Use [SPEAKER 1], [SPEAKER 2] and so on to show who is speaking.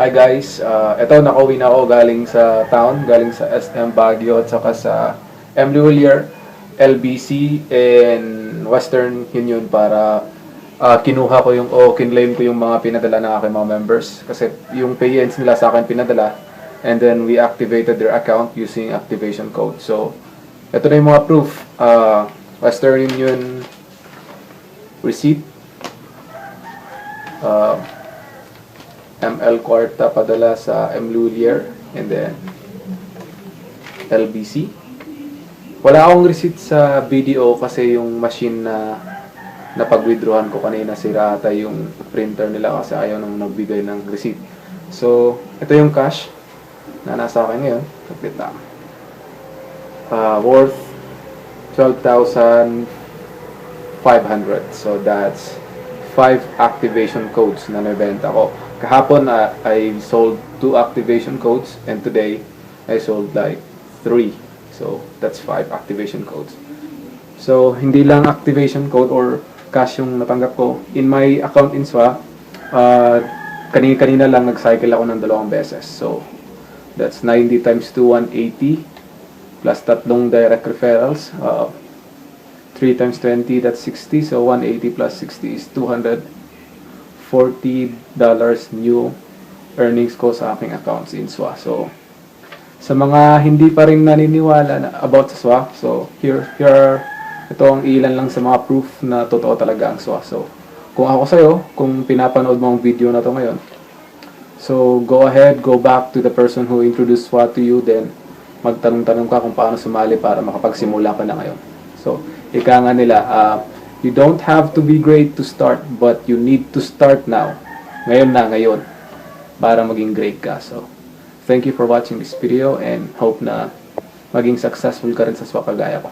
[SPEAKER 1] Hi guys, uh, eto nakauwi na ako galing sa town, galing sa SM Baguio at saka sa M. Lulier, LBC, and Western Union para uh, kinuha ko yung o kinlaim ko yung mga pinadala ng aking mga members kasi yung payents nila sa akin pinadala and then we activated their account using activation code. So, ito na yung mga proof. Uh, Western Union receipt, uh, ML Quarta padala sa M. Lulier and then LBC. Wala akong receipt sa BDO kasi yung machine na napag-withdrawhan ko kanina sira ata yung printer nila kasi ayaw nang nagbigay ng receipt. So, ito yung cash na nasa akin ngayon. Kapit na. Uh, worth 12,500. So, that's 5 activation codes na nabenta ko kahapon uh, I sold two activation codes and today I sold like three. So that's five activation codes. So hindi lang activation code or cash yung natanggap ko. In my account in SWA, uh, kanina-kanina lang nag-cycle ako ng dalawang beses. So that's 90 times 2, 180 plus tatlong direct referrals. Uh, 3 times 20, that's 60. So 180 plus 60 is 200. $40 new earnings ko sa aking account in SWA. So, sa mga hindi pa rin naniniwala na about sa SWA, so here, here are, ito ang ilan lang sa mga proof na totoo talaga ang SWA. So, kung ako sa'yo, kung pinapanood mo ang video na to ngayon, so go ahead, go back to the person who introduced SWA to you, then magtanong-tanong ka kung paano sumali para makapagsimula ka na ngayon. So, ika nga nila, uh, you don't have to be great to start, but you need to start now. Ngayon na, ngayon, para maging great ka. So, thank you for watching this video and hope na maging successful ka rin sa SWA kagaya ko.